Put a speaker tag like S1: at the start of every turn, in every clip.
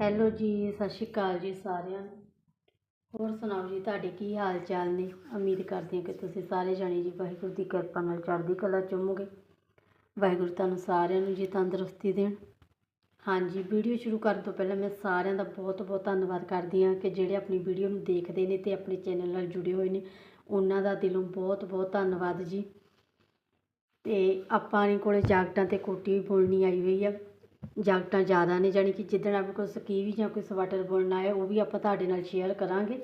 S1: Hello ਜੀ, ਸਤਿ ਸ਼੍ਰੀ ਅਕਾਲ ਜੀ ਸਾਰਿਆਂ ਨੂੰ। ਹੋਰ ਸੁਣਾਓ ਜੀ, ਤੁਹਾਡੇ ਕੀ ਹਾਲ ਚਾਲ ਨੇ? ਉਮੀਦ ਕਰਦੀ ਹਾਂ ਕਿ ਤੁਸੀਂ ਸਾਰੇ ਜਾਣੇ ਜੀ ਵਾਹਿਗੁਰੂ ਦੀ ਕਿਰਪਾ ਨਾਲ ਚੜ੍ਹਦੀ ਕਲਾ ਚੁੰਮੋਗੇ ਵਾਹਿਗੁਰੂ ਤੁਹਾਨੂੰ ਸਾਰਿਆਂ ਨੂੰ ਜੀ ਤੰਦਰੁਸਤੀ ਦੇਣ। ਹਾਂਜੀ, ਵੀਡੀਓ ਸ਼ੁਰੂ ਕਰਨ ਤੋਂ ਪਹਿਲਾਂ ਮੈਂ ਸਾਰਿਆਂ ਦਾ ਬਹੁਤ ਬਹੁਤ ਧੰਨਵਾਦ ਕਰਦੀ ਹਾਂ ਕਿ ਜਿਹੜੇ ਆਪਣੀ ਵੀਡੀਓ ਨੂੰ ਦੇਖਦੇ ਨੇ ਤੇ ਆਪਣੇ ਚੈਨਲ ਨਾਲ ਜੁੜੇ ਹੋਏ ਨੇ, ਉਹਨਾਂ ਦਾ ਦਿਲੋਂ ਬਹੁਤ ਬਹੁਤ ਧੰਨਵਾਦ ਜੀ। ਤੇ ਆਪਾਂ ਨੇ ਕੋਲੇ ਜਾਕਟਾਂ ਤੇ ਕੋਟੀ ਵੀ ਬੁਣਨੀ ਆਈ ਹੋਈ ਆ। ਜਾਕਟਾਂ ਜ਼ਿਆਦਾ ਨੇ, ਜਾਣੀ ਕਿ ਜਿੱਦਣ ਆਪਣੇ ਕੋਲ ਸਕੀਵੀ ਜਾਂ ਕੋਈ ਸਵੈਟਰ ਬੁਣਨਾ ਹੈ ਉਹ ਵੀ ਆਪਾਂ ਤੁਹਾਡੇ ਨਾਲ ਸ਼ੇਅਰ ਕਰਾਂਗੇ।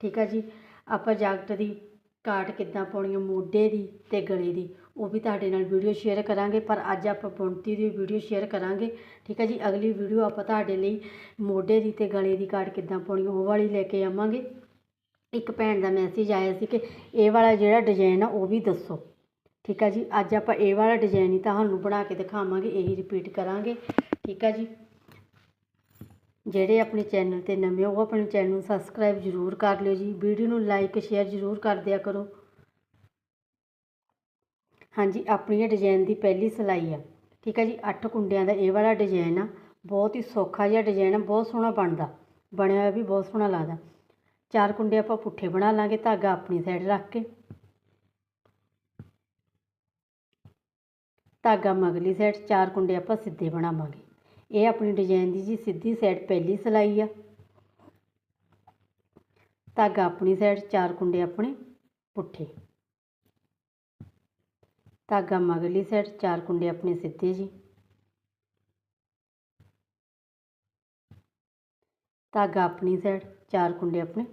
S1: ਠੀਕ ਆ ਜੀ? ਆਪਾਂ ਜਾਕਟ ਦੀ ਕਾਟ ਕਿੱਦਾਂ ਪਾਉਣੀ ਹੈ ਮੋਢੇ ਦੀ ਅਤੇ ਗਲੇ ਦੀ, ਉਹ ਵੀ ਤੁਹਾਡੇ ਨਾਲ ਵੀਡੀਓ ਸ਼ੇਅਰ ਕਰਾਂਗੇ, ਪਰ ਅੱਜ ਆਪਾਂ ਬੁਣਤੀ ਦੀ ਵੀਡੀਓ ਸ਼ੇਅਰ ਕਰਾਂਗੇ। ਠੀਕ ਹੈ ਜੀ? ਅਗਲੀ ਵੀਡੀਓ ਆਪਾਂ ਤੁਹਾਡੇ ਲਈ ਮੋਢੇ ਦੀ ਤੇ ਗਲੇ ਦੀ ਕਾਟ ਕਿੱਦਾਂ ਪਾਉਣੀ, ਉਹ ਵਾਲੀ ਲੈ ਕੇ ਆਵਾਂਗੇ। ਇੱਕ ਭੈਣ ਦਾ ਮੈਸੇਜ ਆਇਆ ਸੀ ਕਿ ਇਹ ਵਾਲਾ ਜਿਹੜਾ ਡਿਜ਼ਾਈਨ ਆ, ਉਹ ਵੀ ਦੱਸੋ। ਠੀਕ ਆ ਜੀ, ਅੱਜ ਆਪਾਂ ਇਹ ਵਾਲਾ ਡਿਜ਼ਾਈਨ ਹੀ ਤੁਹਾਨੂੰ ਬਣਾ ਕੇ ਦਿਖਾਵਾਂਗੇ, ਇਹੀ ਰਿਪੀਟ ਕਰਾਂਗੇ, ਠੀਕ ਆ ਜੀ। ਜਿਹੜੇ ਆਪਣੇ ਚੈਨਲ ਤੇ ਨਵੇਂ ਹੋ, ਉਹ ਆਪਣੇ ਚੈਨਲ ਨੂੰ ਸਬਸਕ੍ਰਾਈਬ ਜ਼ਰੂਰ ਕਰ ਲਿਓ ਜੀ, ਵੀਡੀਓ ਨੂੰ ਲਾਈਕ ਸ਼ੇਅਰ ਜ਼ਰੂਰ ਕਰ ਦਿਆ ਕਰੋ। ਹਾਂਜੀ ਆਪਣੀ ਇਹ ਡਿਜ਼ਾਈਨ ਦੀ ਪਹਿਲੀ ਸਿਲਾਈ ਆ, ਠੀਕ ਆ ਜੀ 8 ਕੁੰਡਿਆਂ ਦਾ ਇਹ ਵਾਲਾ ਡਿਜ਼ਾਈਨ ਆ, ਬਹੁਤ ਹੀ ਸੌਖਾ ਜਿਹਾ ਡਿਜ਼ਾਈਨ ਆ, ਬਹੁਤ ਸੋਹਣਾ ਬਣਦਾ, ਬਣਿਆ ਹੋਇਆ ਵੀ ਬਹੁਤ ਸੋਹਣਾ ਲੱਗਦਾ। ਚਾਰ ਕੁੰਡੇ ਆਪਾਂ ਪੁੱਠੇ ਬਣਾ ਲਾਂਗੇ, ਧਾਗਾ ਆਪਣੀ ਸਾਈਡ ਰੱਖ ਕੇ। ਧਾਗਾ ਮਗਲੀ ਸਾਈਡ ਚਾਰ ਕੁੰਡੇ ਆਪਾਂ ਸਿੱਧੇ ਬਣਾਵਾਂਗੇ। ਇਹ ਆਪਣੀ ਡਿਜ਼ਾਈਨ ਦੀ ਜੀ ਸਿੱਧੀ ਸਾਈਡ ਪਹਿਲੀ ਸਿਲਾਈ ਆ। ਧਾਗਾ ਆਪਣੀ ਸਾਈਡ ਚਾਰ ਕੁੰਡੇ ਆਪਣੇ ਪੁੱਠੇ। ਧਾਗਾ ਮਗਲੀ ਸਾਈਡ ਚਾਰ ਕੁੰਡੇ ਆਪਣੇ ਸਿੱਧੇ ਜੀ। ਧਾਗਾ ਆਪਣੀ ਸਾਈਡ ਚਾਰ ਕੁੰਡੇ ਆਪਣੇ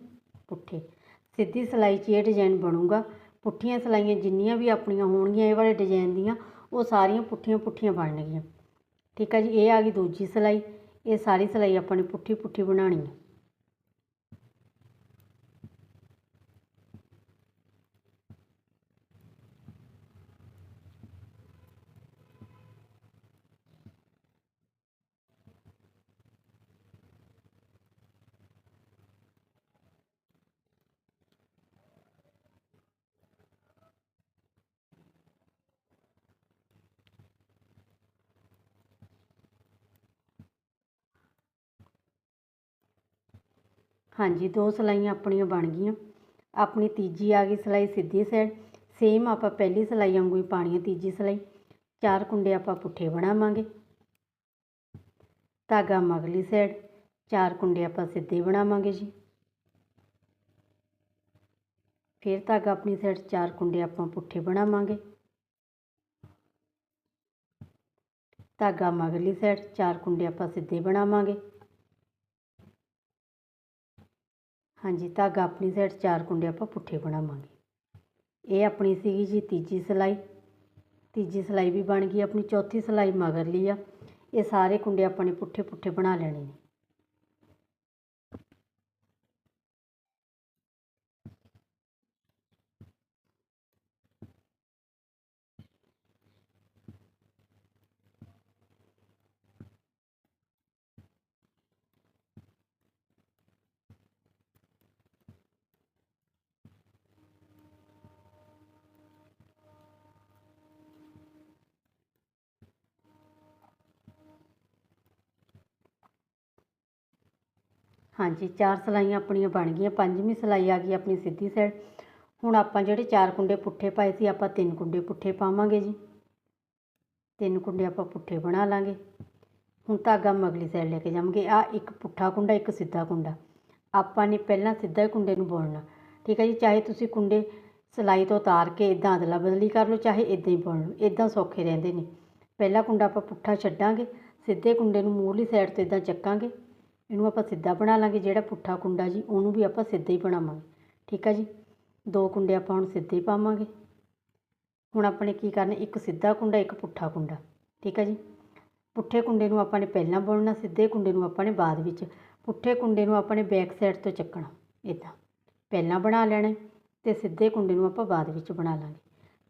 S1: ਪੁੱਠੇ। ਸਿੱਧੀ ਸਿਲਾਈ 'ਚ ਇਹ ਡਿਜ਼ਾਈਨ ਬਣੂਗਾ। ਪੁੱਠੀਆਂ ਸਿਲਾਈਆਂ ਜਿੰਨੀਆਂ ਵੀ ਆਪਣੀਆਂ ਹੋਣਗੀਆਂ, ਇਹ ਵਾਲੇ ਡਿਜ਼ਾਈਨ ਦੀਆਂ ਉਹ ਸਾਰੀਆਂ ਪੁੱਠੀਆਂ ਪੁੱਠੀਆਂ ਬਣਨਗੀਆਂ ਠੀਕ ਆ ਜੀ, ਇਹ ਆ ਗਈ ਦੂਜੀ ਸਿਲਾਈ। ਇਹ ਸਾਰੀ ਸਿਲਾਈ ਆਪਾਂ ਨੇ ਪੁੱਠੀ ਪੁੱਠੀ ਬਣਾਉਣੀ ਹੈ ਹਾਂਜੀ, ਦੋ ਸਿਲਾਈਆਂ ਆਪਣੀਆਂ ਬਣ ਗਈਆਂ। ਆਪਣੀ ਤੀਜੀ ਆ ਗਈ ਸਿਲਾਈ ਸਿੱਧੀ ਸਾਈਡ ਸੇਮ ਆਪਾਂ ਪਹਿਲੀ ਸਿਲਾਈ ਵਾਂਗੂ ਹੀ ਪਾਣੀ ਹੈ ਤੀਜੀ ਸਿਲਾਈ। ਚਾਰ ਕੁੰਡੇ ਆਪਾਂ ਪੁੱਠੇ ਬਣਾਵਾਂਗੇ। ਧਾਗਾ ਮਗਲੀ ਸਾਈਡ ਚਾਰ ਕੁੰਡੇ ਆਪਾਂ ਸਿੱਧੇ ਬਣਾਵਾਂਗੇ ਜੀ। ਫਿਰ ਧਾਗਾ ਆਪਣੀ ਸਾਈਡ ਚਾਰ ਕੁੰਡੇ ਆਪਾਂ ਪੁੱਠੇ ਬਣਾਵਾਂਗੇ। ਧਾਗਾ ਮਗਲੀ ਸਾਈਡ ਚਾਰ ਕੁੰਡੇ ਆਪਾਂ ਸਿੱਧੇ ਬਣਾਵਾਂਗੇ। ਹਾਂਜੀ, ਧਾਗਾ ਆਪਣੀ ਸਾਈਡ ਚਾਰ ਕੁੰਡੇ ਆਪਾਂ ਪੁੱਠੇ ਬਣਾਵਾਂਗੇ। ਇਹ ਆਪਣੀ ਸੀਗੀ ਜੀ ਤੀਜੀ ਸਿਲਾਈ। ਤੀਜੀ ਸਿਲਾਈ ਵੀ ਬਣ ਗਈ, ਆਪਣੀ ਚੌਥੀ ਸਿਲਾਈ ਮਗਰਲੀ ਆ। ਇਹ ਸਾਰੇ ਕੁੰਡੇ ਆਪਾਂ ਨੇ ਪੁੱਠੇ ਪੁੱਠੇ ਬਣਾ ਲੈਣੇ ਨੇ। ਹਾਂਜੀ, ਚਾਰ ਸਿਲਾਈਆਂ ਆਪਣੀਆਂ ਬਣ ਗਈਆਂ, ਪੰਜਵੀਂ ਸਿਲਾਈ ਆ ਗਈ ਆਪਣੀ ਸਿੱਧੀ ਸਾਈਡ ਹੁਣ ਆਪਾਂ ਜਿਹੜੇ ਚਾਰ ਕੁੰਡੇ ਪੁੱਠੇ ਪਾਏ ਸੀ, ਆਪਾਂ ਤਿੰਨ ਕੁੰਡੇ ਪੁੱਠੇ ਪਾਵਾਂਗੇ ਜੀ। ਤਿੰਨ ਕੁੰਡੇ ਆਪਾਂ ਪੁੱਠੇ ਬਣਾ ਲਾਂਗੇ। ਹੁਣ ਧਾਗਾ ਮਗਲੀ ਸਾਈਡ ਲੈ ਕੇ ਜਾਵਾਂਗੇ। ਆ ਇੱਕ ਪੁੱਠਾ ਕੁੰਡਾ, ਇੱਕ ਸਿੱਧਾ ਕੁੰਡਾ। ਆਪਾਂ ਨੇ ਪਹਿਲਾਂ ਸਿੱਧਾ ਹੀ ਕੁੰਡੇ ਨੂੰ ਬੁਣਨਾ ਠੀਕ ਹੈ ਜੀ, ਚਾਹੇ ਤੁਸੀਂ ਕੁੰਡੇ ਸਿਲਾਈ ਤੋਂ ਉਤਾਰ ਕੇ ਇਦਾਂ ਅਦਲਾ ਬਦਲੀ ਕਰ ਲਓ, ਚਾਹੇ ਇਦਾਂ ਹੀ ਬੁਣ ਲਓ ਇਦਾਂ ਸੌਖੇ ਰਹਿੰਦੇ ਨੇ। ਪਹਿਲਾ ਕੁੰਡਾ ਆਪਾਂ ਪੁੱਠਾ ਛੱਡਾਂਗੇ, ਸਿੱਧੇ ਕੁੰਡੇ ਨੂੰ ਮੂਹਰਲੀ ਸਾਈਡ ਤੋਂ ਇਦਾਂ ਚੱਕਾਂਗੇ। ਇਹਨੂੰ ਆਪਾਂ ਸਿੱਧਾ ਬਣਾ ਲਾਂਗੇ, ਜਿਹੜਾ ਪੁੱਠਾ ਕੁੰਡਾ ਜੀ, ਉਹਨੂੰ ਵੀ ਆਪਾਂ ਸਿੱਧਾ ਹੀ ਬਣਾਵਾਂਗੇ। ਠੀਕ ਆ ਜੀ? ਦੋ ਕੁੰਡੇ ਆਪਾਂ ਹੁਣ ਸਿੱਧੇ ਹੀ ਪਾਵਾਂਗੇ। ਹੁਣ ਆਪਣੇ ਕੀ ਕਰਨਾ, ਇੱਕ ਸਿੱਧਾ ਕੁੰਡਾ, ਇੱਕ ਪੁੱਠਾ ਕੁੰਡਾ। ਠੀਕ ਆ ਜੀ? ਪੁੱਠੇ ਕੁੰਡੇ ਨੂੰ ਆਪਾਂ ਨੇ ਪਹਿਲਾਂ ਬੁਣਨਾ, ਸਿੱਧੇ ਕੁੰਡੇ ਨੂੰ ਆਪਾਂ ਨੇ ਬਾਅਦ ਵਿੱਚ। ਪੁੱਠੇ ਕੁੰਡੇ ਨੂੰ ਆਪਾਂ ਨੇ ਬੈਕ ਸਾਈਡ ਤੋਂ ਚੱਕਣਾ ਇਦਾਂ ਪਹਿਲਾਂ ਬਣਾ ਲੈਣਾ ਤੇ ਸਿੱਧੇ ਕੁੰਡੇ ਨੂੰ ਆਪਾਂ ਬਾਅਦ ਵਿੱਚ ਬਣਾ ਲਾਂਗੇ।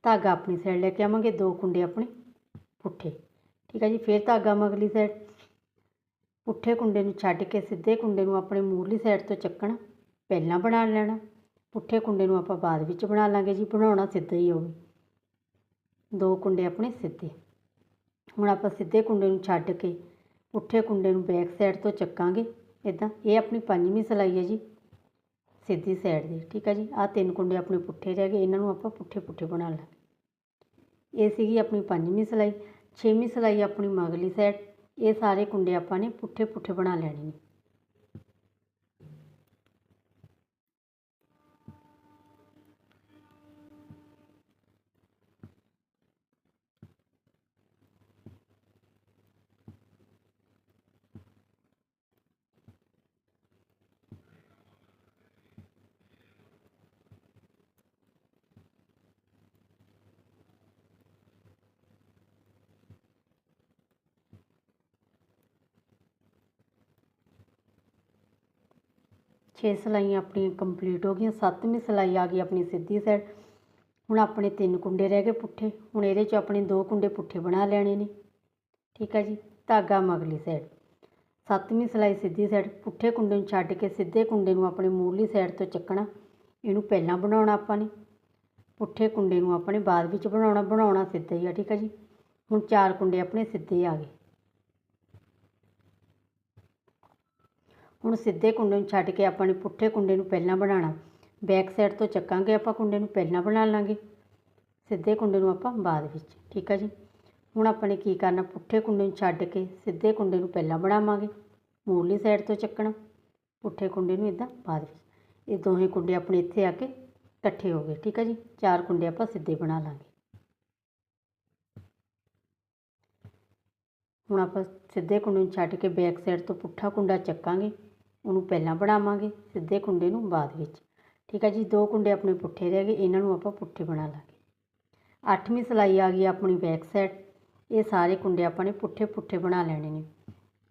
S1: ਧਾਗਾ ਆਪਣੀ ਸਾਈਡ ਲੈ ਕੇ ਆਵਾਂਗੇ, ਦੋ ਕੁੰਡੇ ਆਪਣੇ ਪੁੱਠੇ। ਠੀਕ ਹੈ ਜੀ? ਫਿਰ ਧਾਗਾ ਮਗਲੀ ਸਾਈਡ ਪੁੱਠੇ ਕੁੰਡੇ ਨੂੰ ਛੱਡ ਕੇ ਸਿੱਧੇ ਕੁੰਡੇ ਨੂੰ ਆਪਣੇ ਮੂਹਰਲੀ ਸਾਈਡ ਤੋਂ ਚੱਕਣਾ, ਪਹਿਲਾਂ ਬਣਾ ਲੈਣਾ, ਪੁੱਠੇ ਕੁੰਡੇ ਨੂੰ ਆਪਾਂ ਬਾਅਦ ਵਿੱਚ ਬਣਾ ਲਾਂਗੇ ਜੀ, ਬਣਾਉਣਾ ਸਿੱਧਾ ਹੀ ਹੋਵੇ ਦੋ ਕੁੰਡੇ ਆਪਣੇ ਸਿੱਧੇ। ਹੁਣ ਆਪਾਂ ਸਿੱਧੇ ਕੁੰਡੇ ਨੂੰ ਛੱਡ ਕੇ ਪੁੱਠੇ ਕੁੰਡੇ ਨੂੰ ਬੈਕ ਸਾਈਡ ਤੋਂ ਚੱਕਾਂਗੇ ਇਦਾਂ ਇਹ ਆਪਣੀ ਪੰਜਵੀਂ ਸਿਲਾਈ ਹੈ ਜੀ, ਸਿੱਧੀ ਸਾਈਡ ਦੀ, ਠੀਕ ਹੈ ਜੀ? ਆਹ ਤਿੰਨ ਕੁੰਡੇ ਆਪਣੇ ਪੁੱਠੇ ਰਹਿ ਗਏ, ਇਹਨਾਂ ਨੂੰ ਆਪਾਂ ਪੁੱਠੇ ਪੁੱਠੇ ਬਣਾ ਲਾਂਗੇ। ਇਹ ਸੀਗੀ ਆਪਣੀ ਪੰਜਵੀਂ ਸਿਲਾਈ। ਛੇਵੀਂ ਸਿਲਾਈ ਆਪਣੀ ਮਗਲੀ ਸਾਈਡ ਇਹ ਸਾਰੇ ਕੁੰਡੇ ਆਪਾਂ ਨੇ ਪੁੱਠੇ ਪੁੱਠੇ ਬਣਾ ਲੈਣੇ ਨੇ। ਛੇ ਸਿਲਾਈਆਂ ਆਪਣੀਆਂ ਕੰਪਲੀਟ ਹੋ ਗਈਆਂ, ਸੱਤਵੀਂ ਸਿਲਾਈ ਆ ਗਈ ਆਪਣੀ ਸਿੱਧੀ ਸਾਈਡ ਹੁਣ ਆਪਣੇ ਤਿੰਨ ਕੁੰਡੇ ਰਹਿ ਗਏ ਪੁੱਠੇ, ਹੁਣ ਇਹਦੇ 'ਚ ਆਪਣੇ ਦੋ ਕੁੰਡੇ ਪੁੱਠੇ ਬਣਾ ਲੈਣੇ ਨੇ। ਠੀਕ ਹੈ ਜੀ, ਧਾਗਾ ਮਗਲੀ ਸਾਈਡ ਸੱਤਵੀਂ ਸਿਲਾਈ ਸਿੱਧੀ ਸਾਈਡ ਪੁੱਠੇ ਕੁੰਡੇ ਨੂੰ ਛੱਡ ਕੇ ਸਿੱਧੇ ਕੁੰਡੇ ਨੂੰ ਆਪਣੇ ਮੂਹਰਲੀ ਸਾਈਡ ਤੋਂ ਚੱਕਣਾ, ਇਹਨੂੰ ਪਹਿਲਾਂ ਬਣਾਉਣਾ ਆਪਾਂ ਨੇ। ਪੁੱਠੇ ਕੁੰਡੇ ਨੂੰ ਆਪਣੇ ਬਾਅਦ ਵਿੱਚ ਬਣਾਉਣਾ ਬਣਾਉਣਾ ਸਿੱਧਾ ਹੀ ਆ, ਠੀਕ ਹੈ ਜੀ। ਹੁਣ ਚਾਰ ਕੁੰਡੇ ਆਪਣੇ ਸਿੱਧੇ ਆ ਗਏ। ਹੁਣ ਸਿੱਧੇ ਕੁੰਡੇ ਨੂੰ ਛੱਡ ਕੇ ਆਪਾਂ ਨੇ ਪੁੱਠੇ ਕੁੰਡੇ ਨੂੰ ਪਹਿਲਾਂ ਬਣਾਉਣਾ। ਬੈਕ ਸਾਈਡ ਤੋਂ ਚੱਕਾਂਗੇ ਆਪਾਂ ਕੁੰਡੇ ਨੂੰ, ਪਹਿਲਾਂ ਬਣਾ ਲਾਂਗੇ। ਸਿੱਧੇ ਕੁੰਡੇ ਨੂੰ ਆਪਾਂ ਬਾਅਦ ਵਿੱਚ, ਠੀਕ ਆ ਜੀ? ਹੁਣ ਆਪਾਂ ਨੇ ਕੀ ਕਰਨਾ? ਪੁੱਠੇ ਕੁੰਡੇ ਨੂੰ ਛੱਡ ਕੇ ਸਿੱਧੇ ਕੁੰਡੇ ਨੂੰ ਪਹਿਲਾਂ ਬਣਾਵਾਂਗੇ। ਮੂਰਲੀ ਸਾਈਡ ਤੋਂ ਚੱਕਣਾ, ਪੁੱਠੇ ਕੁੰਡੇ ਨੂੰ ਇਦਾਂ ਬਾਅਦ ਵਿੱਚ। ਇਹ ਦੋਹੇ ਕੁੰਡੇ ਆਪਣੇ ਇੱਥੇ ਆ ਕੇ ਇਕੱਠੇ ਹੋ ਗਏ, ਠੀਕ ਹੈ ਜੀ? ਚਾਰ ਕੁੰਡੇ ਆਪਾਂ ਸਿੱਧੇ ਬਣਾ ਲਾਂਗੇ। ਹੁਣ ਆਪਾਂ ਸਿੱਧੇ ਕੁੰਡੇ ਨੂੰ ਛੱਡ ਕੇ ਬੈਕ ਸਾਈਡ ਤੋਂ ਪੁੱਠਾ ਕੁੰਡਾ ਚੱਕਾਂਗੇ। ਉਹਨੂੰ ਪਹਿਲਾਂ ਬਣਾਵਾਂਗੇ, ਸਿੱਧੇ ਕੁੰਡੇ ਨੂੰ ਬਾਅਦ ਵਿੱਚ। ਠੀਕ ਹੈ ਜੀ, ਦੋ ਕੁੰਡੇ ਆਪਣੇ ਪੁੱਠੇ ਰਹਿ ਗਏ, ਇਹਨਾਂ ਨੂੰ ਆਪਾਂ ਪੁੱਠੇ ਬਣਾ ਲਾਂਗੇ। ਅੱਠਵੀਂ ਸਿਲਾਈ ਆ ਗਈ ਆਪਣੀ ਬੈਕ ਸਾਈਡ ਇਹ ਸਾਰੇ ਕੁੰਡੇ ਆਪਾਂ ਨੇ ਪੁੱਠੇ ਪੁੱਠੇ ਬਣਾ ਲੈਣੇ ਨੇ।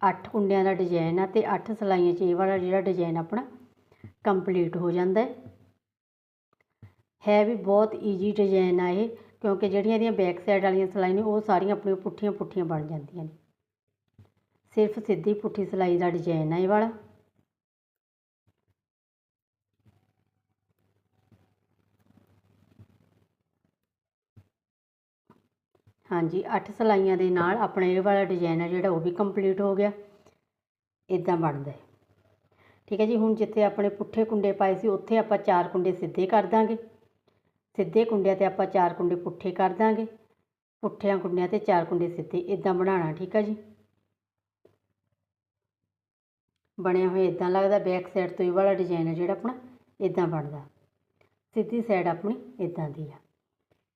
S1: ਅੱਠ ਕੁੰਡਿਆਂ ਦਾ ਡਿਜ਼ਾਈਨ ਆ ਤੇ ਅੱਠ ਸਿਲਾਈਆਂ 'ਚ ਇਹ ਵਾਲਾ ਜਿਹੜਾ ਡਿਜ਼ਾਈਨ ਆਪਣਾ ਕੰਪਲੀਟ ਹੋ ਜਾਂਦਾ ਹੈ। ਹੈ ਵੀ ਬਹੁਤ ਈਜੀ ਡਿਜ਼ਾਈਨ ਆ ਇਹ, ਕਿਉਂਕਿ ਜਿਹੜੀਆਂ ਇਹਦੀਆਂ ਬੈਕ ਸਾਈਡ ਵਾਲੀਆਂ ਸਿਲਾਈ ਨੇ, ਉਹ ਸਾਰੀਆਂ ਆਪਣੀਆਂ ਪੁੱਠੀਆਂ ਪੁੱਠੀਆਂ ਬਣ ਜਾਂਦੀਆਂ ਨੇ। ਸਿਰਫ ਸਿੱਧੀ ਪੁੱਠੀ ਸਿਲਾਈ ਦਾ ਡਿਜ਼ਾਈਨ ਆ ਇਹ ਵਾਲਾ। ਹਾਂਜੀ 8 ਸਿਲਾਈਆਂ ਦੇ ਨਾਲ ਆਪਣਾ ਇਹ ਵਾਲਾ ਡਿਜ਼ਾਈਨ ਹੈ ਜਿਹੜਾ ਉਹ ਵੀ ਕੰਪਲੀਟ ਹੋ ਗਿਆ। ਇਦਾਂ ਬਣਦਾ ਹੈ। ਠੀਕ ਹੈ ਜੀ, ਹੁਣ ਜਿੱਥੇ ਆਪਣੇ ਪੁੱਠੇ ਕੁੰਡੇ ਪਾਏ ਸੀ, ਉੱਥੇ ਆਪਾਂ ਚਾਰ ਕੁੰਡੇ ਸਿੱਧੇ ਕਰ ਦਾਂਗੇ। ਸਿੱਧੇ ਕੁੰਡਿਆਂ ਤੇ ਆਪਾਂ ਚਾਰ ਕੁੰਡੇ ਪੁੱਠੇ ਕਰ ਦਾਂਗੇ। ਪੁੱਠਿਆਂ ਕੁੰਡਿਆਂ ਤੇ ਚਾਰ ਕੁੰਡੇ ਸਿੱਧੇ ਇਦਾਂ ਬਣਾਉਣਾ, ਠੀਕ ਹੈ ਜੀ? ਬਣਿਆ ਹੋਇਆ ਇਦਾਂ ਲੱਗਦਾ ਬੈਕ ਸਾਈਡ ਤੋਂ ਇਹ ਵਾਲਾ ਡਿਜ਼ਾਈਨ ਹੈ ਜਿਹੜਾ ਆਪਣਾ ਇਦਾਂ ਬਣਦਾ। ਸਿੱਧੀ ਸਾਈਡ ਆਪਣੀ ਇਦਾਂ ਦੀ ਆ।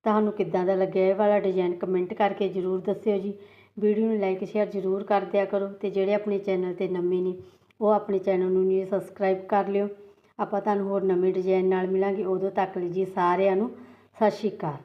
S1: ਤੁਹਾਨੂੰ ਕਿੱਦਾਂ ਦਾ ਲੱਗਿਆ ਇਹ ਵਾਲਾ ਡਿਜ਼ਾਈਨ ਕਮੈਂਟ ਕਰਕੇ ਜ਼ਰੂਰ ਦੱਸਿਓ ਜੀ। ਵੀਡੀਓ ਨੂੰ ਲਾਈਕ ਸ਼ੇਅਰ ਜ਼ਰੂਰ ਕਰ ਦਿਆ ਕਰੋ ਤੇ ਜਿਹੜੇ ਆਪਣੇ ਚੈਨਲ ਤੇ ਨਵੇਂ ਨੇ, ਉਹ ਆਪਣੇ ਚੈਨਲ ਨੂੰ ਜੀ ਸਬਸਕ੍ਰਾਈਬ ਕਰ ਲਿਓ। ਆਪਾਂ ਤੁਹਾਨੂੰ ਹੋਰ ਨਵੇਂ ਡਿਜ਼ਾਈਨ ਨਾਲ ਮਿਲਾਂਗੇ। ਉਦੋਂ ਤੱਕ ਲਈ ਜੀ ਸਾਰਿਆਂ ਨੂੰ ਸਤਿ ਸ਼੍ਰੀ ਅਕਾਲ।